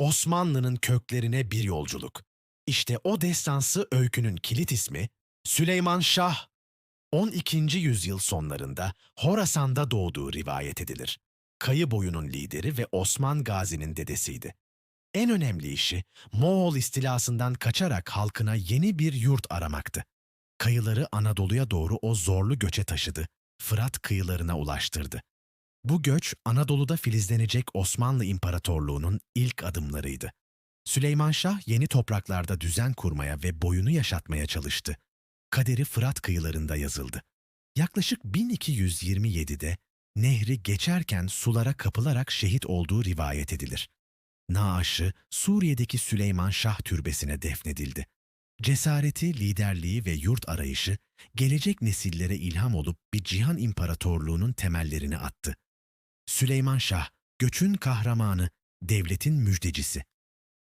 Osmanlı'nın köklerine bir yolculuk. İşte o destansı öykünün kilit ismi Süleyman Şah. 12. yüzyıl sonlarında Horasan'da doğduğu rivayet edilir. Kayı boyunun lideri ve Osman Gazi'nin dedesiydi. En önemli işi Moğol istilasından kaçarak halkına yeni bir yurt aramaktı. Kayıları Anadolu'ya doğru o zorlu göçe taşıdı, Fırat kıyılarına ulaştırdı. Bu göç Anadolu'da filizlenecek Osmanlı İmparatorluğu'nun ilk adımlarıydı. Süleyman Şah yeni topraklarda düzen kurmaya ve boyunu yaşatmaya çalıştı. Kaderi Fırat kıyılarında yazıldı. Yaklaşık 1227'de nehri geçerken sulara kapılarak şehit olduğu rivayet edilir. Naaşı Suriye'deki Süleyman Şah türbesine defnedildi. Cesareti, liderliği ve yurt arayışı gelecek nesillere ilham olup bir cihan imparatorluğunun temellerini attı. Süleyman Şah, göçün kahramanı, devletin müjdecisi.